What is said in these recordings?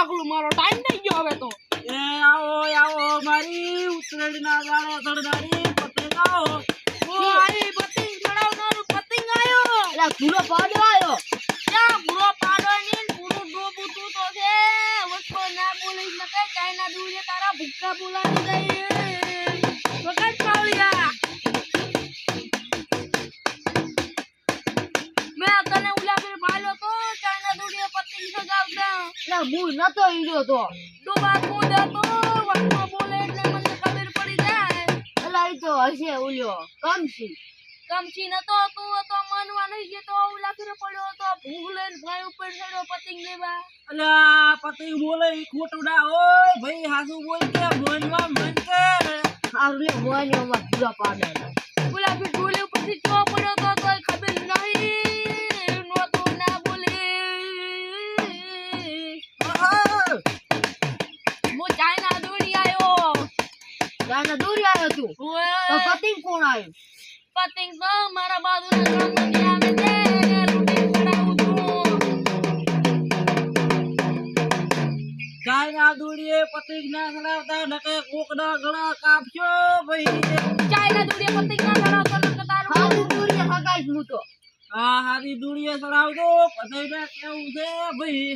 નાખલું મારો ટાઈમ થઈ ગયો હવે તો. એ આવો આવો મારી ના દાડે ધડધારી પતંગ આવો મારી પતંગ ચડાવનારું પતંગ આવ્યો એટલે પૂરો પાડો આવ્યો ક્યાં પૂરો પાડો ની પૂરું ડોબું તું તો છે. ઓછો ના બોલીશ ને કઈ ચાઇના દૂરે તારા ભૂક્કા બોલાવી દઈએ. વખત પાવલિયા એટલે હું નતો ઈડ્યો તો. ડોબા કૂદ હતો વસ્તો બોલે એટલે મને ખબર પડી જાય. એટલે ઈ તો હશે ઓલ્યો કમસી. કમચી નતો તું તો માનવા નહીં ગયો ઉલા ફેર પડ્યો તો ભૂખ લઈને ભાઈ ઉપર ચડ્યો પતંગ લેવા. અલ્યા પતંગ બોલે ઈ ખોટું ના હોય. ભાઈ હાસુ બોલ કે મનમાં મન કે સારું લે મોને અમાર પૂરો પાડો. ઓલા ફેર ડોલે ઉપરથી ચો પડ્યો તો તોય ખબર નહીં આવ્યો તું પતિંગ કોણ આવ્યું? પતંગ તો મારા બાજુના છું. ચાઇના દોડીએ પતંગ ના ચડાવતા નકે કોકના ગળા કાપ્યો ભાઈ. ચાઇના દોડીએ પતંગ ના ચડાવતો નકે તારું સારું દૂરી હગાઈ હું તો. આ હારી દોડીએ ચડાવજો પતંગ ને કેવું છે ભાઈ?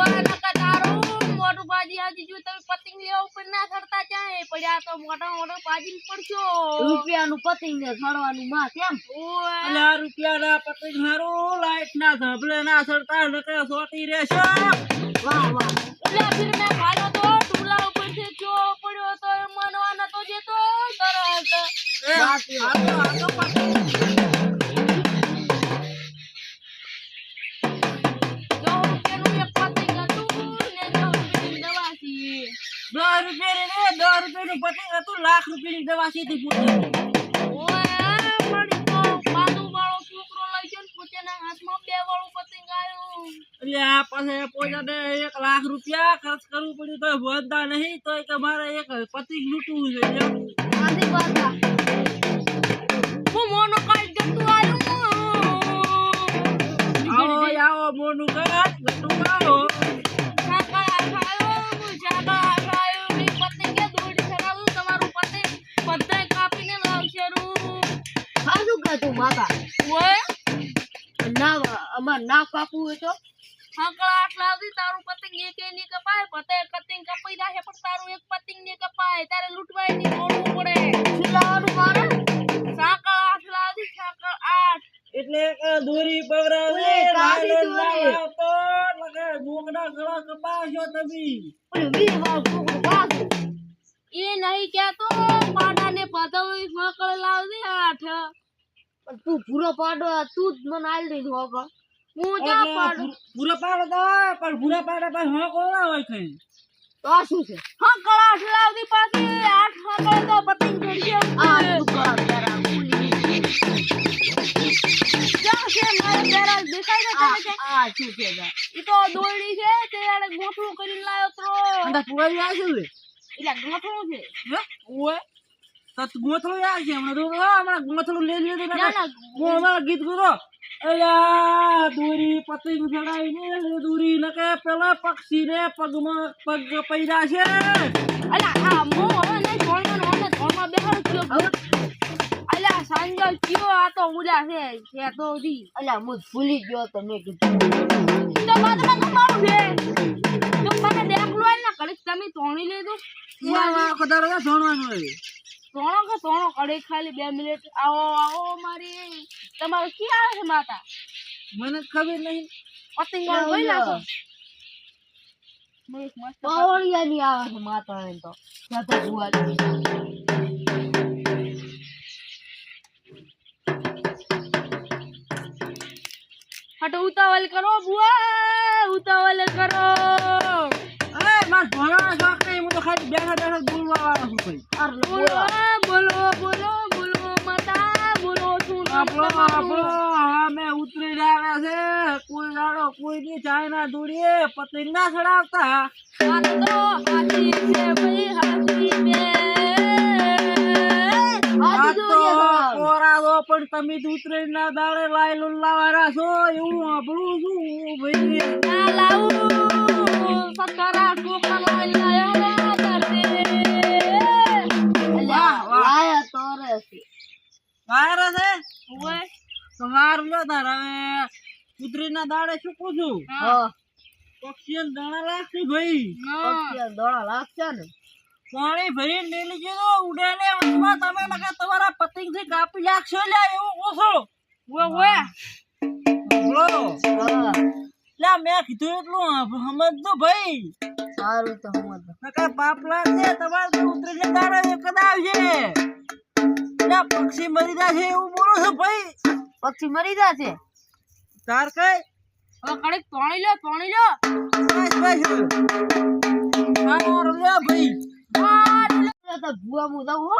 ઓય નકે તારું મોટું બાજી હાજી જો તમે પતિ લેવા ઉપર ના ચડતા પડ્યા તો મોટા મોટો બાજી પડશો. રૂપિયાનું પતિંગ ને સડવાનું માં કેમ ઓય આ રૂપિયાના પતંગ હારું લાઈટ ના ધબલે ના ચડતા નકે સોટી રહેશો. વાહ વાહ. એટલે ફિર મેં ભાલો તો ટુલા ઉપરથી જો પડ્યો તો એ તો જતો તરત. વાત. હાલો, હાલો પતંગ. દસ રૂપિયા ને દસ રૂપિયાનું પતંગ હતું લાખ દવા સીધી ગયો ને આ પાસે પોતાને એક લાખ રૂપિયા ખર્ચ કરવું પડ્યું તો વધતા નહીં તો કે મારે એક પતંગ લૂંટવું છે મોનો કાઢ જતું આવ્યું આવો આવો મોનું કર ગટું આવો. ના કાપવું હોય તો? આટલા સુધી તારું પતંગ એક નહીં કપાય પતંગ પતંગ કપાઈ જાય પણ તારું એક પતંગ ને કપાય. તારે લૂંટવાયની દોડવું પડે. શું મારે? સાકળ આટલા સુધી સાકળ આઠ. એટલે દોરી પવરાવે લગે ગળા કપાશો તમે. ઓલું વીસ વાળું છોકરું પાછું એ નહીં કહેતો પાડાને પતંગ સાકળ લાવજે આઠ તું પૂરો પાડો તું જ મને આલ દઈ હોક હું જા એટલે પાડું તો પણ ભૂરા પાડે પછી હા ના હોય કઈ તો શું છે? હકળ આઠ લાવતી પાછી આઠ હકળ તો પતંગ ચડશે આ. દુકાન જરા ખુલી. ક્યાં છે? મારે બેરલ દેખાય છે આ કે આ શું છે ઈ તો દોરડી છે તે આને ગોઠવું કરીને લાયો તો. અંદર પુરાવી આવશે ને? એટલે ગોઠવું છે. ઓય. તો ગોથળું યાદ છે હમણાં તો હમણાં ગોથળું લઈ લીધું ના ના ગીત ગુરો અલ્યા દોરી પતંગ ચડાવીને દોરી નકે પેલા પક્ષીને પગમાં પગ પૈડા છે. અલા આ મો હવે ને હવે ધોળમાં બેહાડ થયો. અલા સાંજો કયો આ તો ઉડા છે છે તો દી. અલ્યા હું ભૂલી ગયો તો મેં કીધું. તો બાદમાં તમારું છે. તો મને દેખલો ને કડીક તમે તોણી લીધું કદાડો ભણવાનું હોય. તોણો કે તોણો અડે ખાલી બે મિનિટ. આવો આવો મારી. તમારું ક્યાં આવે છે માતા? મને ખબર નહીં. પતંગ પાવળિયાની આવે. છે માતા એમ તો. ત્યાં તો જોવા હટ ઉતાવળ કરો બુઆ ઉતાવળ કરો. અરે માર તો ખાલી બેઠા બેઠા બોલવા વાળા છું ભાઈ બોલો. બોલો. બોલો બોલો માતા બોલો શું આપણો આપણો? અમે ઉતરી આવ્યા છે. કોઈ દાડો કોઈની ચાયના દોડીએ પતંગ ના ચડાવતા. આ તો હાથી છે ભાઈ હાથી હાથી પણ તમે તો ઉતરી ના દાડે લુલ્લા વાળા છો. એવું આપણું શું ભાઈ. લાવું. તાર હવે કુતરીના દાડે શું પૂછું? પક્ષી દાણા લાગશે ભાઈ. ના. પક્ષી લાગશે ને. પાણી ભરીને લઈ લેજો તો ઉડે ને તમે નકર તમારા પતિ થી કાપી નાખશો લે એવું. બોલો. હા મેં કીધું એટલું સમજજો ભાઈ. સારું તો સમજ પાપ લાગશે તમારે તો ઉતરીને દાડે એક જ આવશે પક્ષી મરી જશે એવું બોલો છો ભાઈ. પક્ષી મરી જશે. તાર કઈ હવે કડીક પાણી લો પાણી લો. બસ બસ મારો લે ભાઈ. મારો તો ભૂવા હું દઉં હો.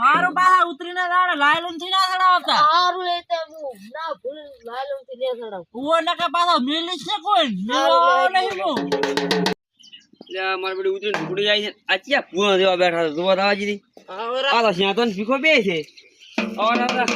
મારો પાછા ઉતરીને દાડે લાયલું થી ના ચડાવતા. સારું લેતે હું ના ભૂલ લાયલું થી ને સડાવ ઉવો નકર પાછા મેલીશ છે કોઈ? મેળવો નહીં હું એટલે મારે ઉતરીને જાય છે. આ ક્યાં પૂર્ણ જેવા બેઠા છે? જોવા દાવાજી જીધી આ તો શ્યાં તો ને બે છે રામ રામ.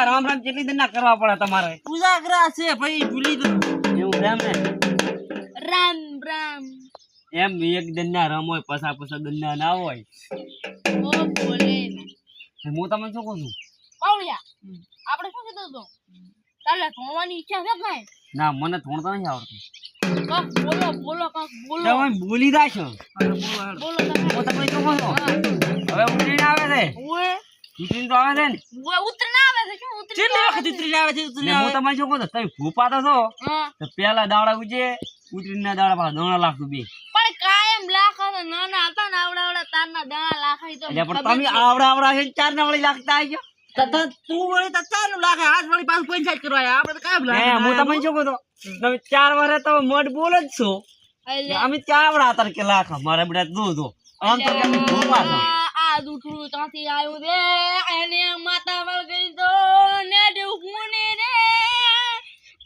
રામ રામ કેટલી દિન ના કરવા પડે તમારે? એવું એમ ને? રામ રામ. એમ એક દિન ના રમ હોય પસા પસા દિન ના ના. હોય હું તમને શું કહું છું? પાવળિયા આપણે શું કીધું તું તારે ધોવાની ઈચ્છા છે કાંઈ? ના મને ધોણતા નથી આવડતું. કાંક બોલો બોલો કાંક બોલો. તમે બોલી જાય છો બોલો તમે. હું તમને કહું છું? હવે ઉતરીને આવે છે? ઉતરીને તો આવે છે ને? ઓએ આવે છે? શું ઉતરી ના આવે છે? ને હું તમને શું કહું તમે ભૂપા છો? તો પેલા દાડા ઉજે ઉતરીને દાડા પાછા દોણા લાખતું બે. પણ કાયમ લાખ નાના હતા ને આવડા આવડા તારના દાણા લાખ તો પણ તમે છે. આવડા આવડા છે ના વળી તો હે હું તમને શું કહું તમે ચાર વર્ષ તમે મઢ બોલ જ છો. અમે ચાવડા હતા કે લાખ મારે બધા દો દો આમ તો તમે ભૂપા છો. આ- આ દૂધડું ત્યાંથી આવ્યું રે એને માતા વળગી તો ને દેવું રે.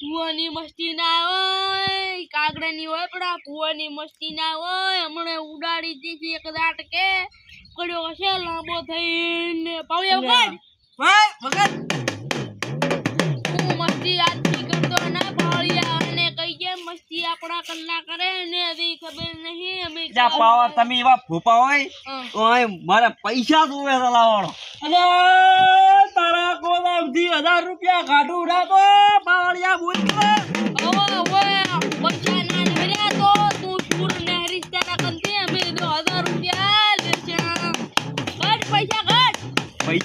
ભુવાની મસ્તી ના હોય કાગડાની હોય પડા કુવાની મસ્તી ના હોય. હમણે ઉડાડી દીધી એક દાટકે. પડ્યો હશે લાંબો થઈને. પાવ્યો હું મસ્તી આજથી કરતો ના પાળિયા અને કઈ કે મસ્તી આપણા કલ્લા કરે ને એવી ખબર નહીં અમે જ્યાં પાવા તમે એવા ભૂપા હોય. મારે પૈસા જોવે લાવવાનો. તારા ગોદામથી હજાર રૂપિયા કાઢું રાખો પાવડિયા બોલ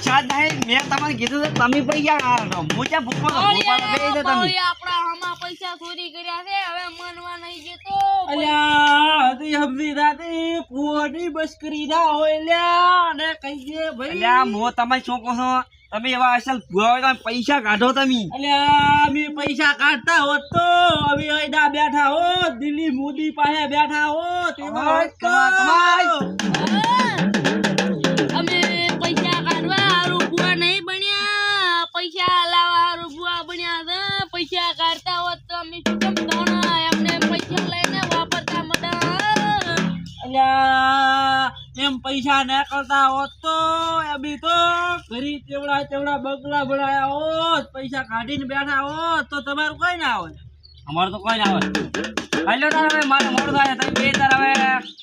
જ નહીં મેં તમને કીધું તો તમે પૈસા કાઢો હું ક્યાં ભૂપા તો ભૂપા તો બે છે તમે. આપણા હામાં પૈસા ચોરી કર્યા છે હવે મનવા નહીં જતો. અલ્યા હતી હમજી દાદી બસ કરી ના હોય લ્યા. અને કહીએ ભાઈ. અલ્યા મો તમે શું કહો છો? તમે એવા અસલ ભૂવા હોય તમે પૈસા કાઢો તમે. અલ્યા અમે પૈસા કાઢતા હોત તો અમે અહીંના બેઠા હો દિલ્હી મોદી પાસે બેઠા હોત. તેવા તો. અમે પૈસા લાવવા કાઢતા હોત તો અમે એમને પૈસા લઈને વાપરતા અલ્યા, એમ પૈસા ના કરતા હોત તો અમે તો ઘરી ચેવડા તેવડા બગલા ભરાયા હોત, પૈસા કાઢીને બેઠા હોત તો તમારું કઈ ના હોય. અમારે તો કોઈ ના આવે હાલો તાર હવે મારે મોડું થાય તમે બે તાર હવે.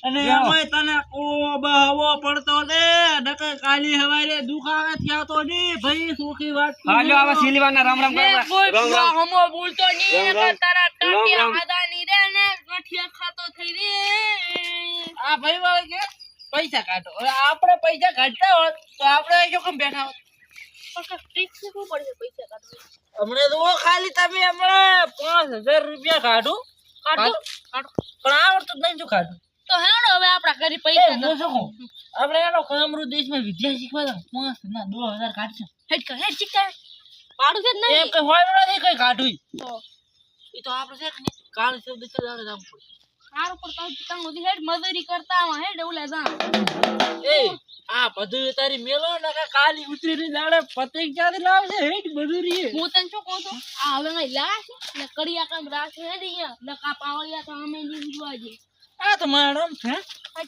અને. એમાંય તને કોળો હવો પડતો ને નકર કાલી હવારે દુખાવે થયા તો ની. ભાઈ સુખી વાત હાલો હવે સિલીવાના રામ રામ કરવા. હમો બોલતો ની. નકર તારા ટાટિયા રામ. રે ને ગઠિયા ખાતો થઈ રે. આ ભાઈ વાળે કે? પૈસા કાઢો. હવે આપણે પૈસા કાઢતા હોત તો આપણે જો કેમ બેઠા હોત? પણ ટ્રીક શું પડશે પૈસા કાઢવા. હમણાં તો ખાલી તમે હમણાં પાંચ હજાર રૂપિયા કાઢું. કાઢો. પણ આવડતું જ નહીં જો કાઢું. તો હેડો હવે આપણા ઘરે પૈસા હું શકો આપણે એનો કામરૂ દેશમાં વિદ્યા શીખવા દો પાંચ ના દો હજાર કાઢશું હેડ કર હેડ શીખતા પાડું છે જ એમ નહીં કઈ હોય નથી કઈ કાઢું તો. એ તો આપણે છે કાળ શબ્દ છે દાડે જવું પડે સારું પડતા ત્યાં ઉધી હેડ મજૂરી કરતા આવા હેડ ઓલા જા એ આ બધું તારી મેલો ને કાલી ઉતરી ઉતરીને લાડે પતંગ ક્યાંથી લાવશે? હેડ મજૂરી. હું તને શું કહું છું? આ હવે કઈ લાશ ને કડિયા કામ રાખ હેડ અહીંયા. નકા પાવળિયા તો અમે ઉજવા જઈએ આ તો મારમ છે.